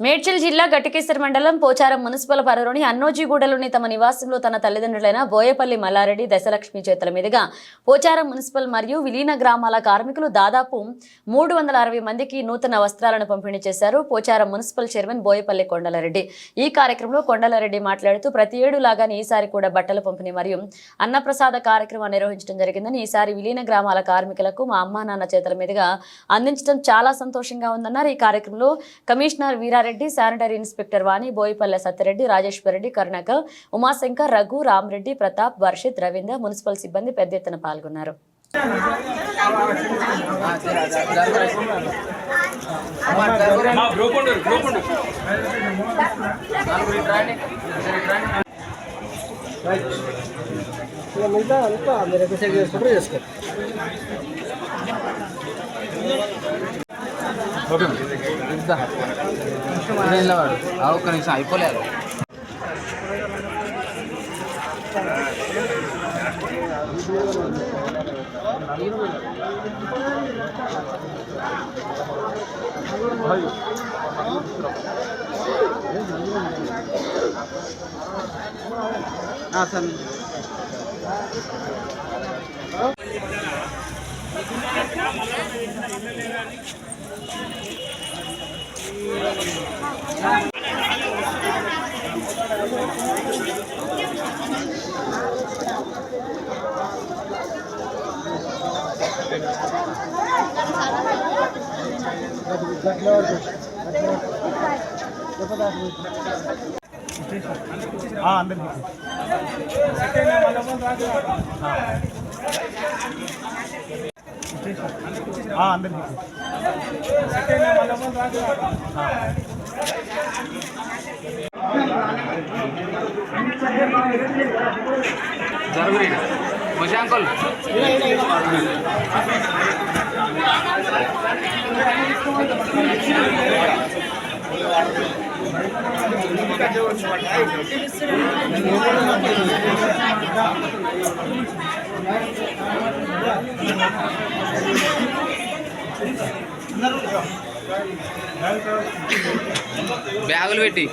మేడ్చల్ జిల్లా గట్టికేశ్వర మండలం పోచారం మున్సిపల్ పరిధిలోని అన్నోజీగూడలోని తమ నివాసంలో తన తల్లిదండ్రులైన బోయపల్లి మల్లారెడ్డి దశలక్ష్మి చేతుల మీదుగా పోచారం మున్సిపల్ మరియు విలీన గ్రామాల కార్మికులు దాదాపు మూడు వందల అరవై మందికి నూతన వస్త్రాలను పంపిణీ చేశారు పోచారం మున్సిపల్ చైర్మన్ బోయపల్లి కొండలరెడ్డి. ఈ కార్యక్రమంలో కొండలరెడ్డి మాట్లాడుతూ ప్రతి ఏడు లాగానే ఈసారి కూడా బట్టల పంపిణీ మరియు అన్నప్రసాద కార్యక్రమం నిర్వహించడం జరిగిందని ఈసారి విలీన గ్రామాల కార్మికులకు మా అమ్మా నాన్న చేతుల మీదుగా అందించడం చాలా సంతోషంగా ఉందన్నారు. ఈ కార్యక్రమంలో commissioner Krishna Reddy sanitary inspector Vani Boyapalle Satya Reddy Rajeshwar Reddy Karunakar Umashankar Raghu Rama Reddy Pratap Varshith Ravindra municipal సిబ్బంది పెద్ద ఎత్తున పాల్గొన్నారు. మిగతా అంతా మీరు ఎక్సైజ్ చేసుకుంటారు చేసుకోండి నిలవాడు ఆ ఒక్క నిమిషం అయిపోలేదు సార్ అందరికీ అందరికీ ज़रूरी मुझे अंकल Thank you. బ్యాగులు పెట్టి.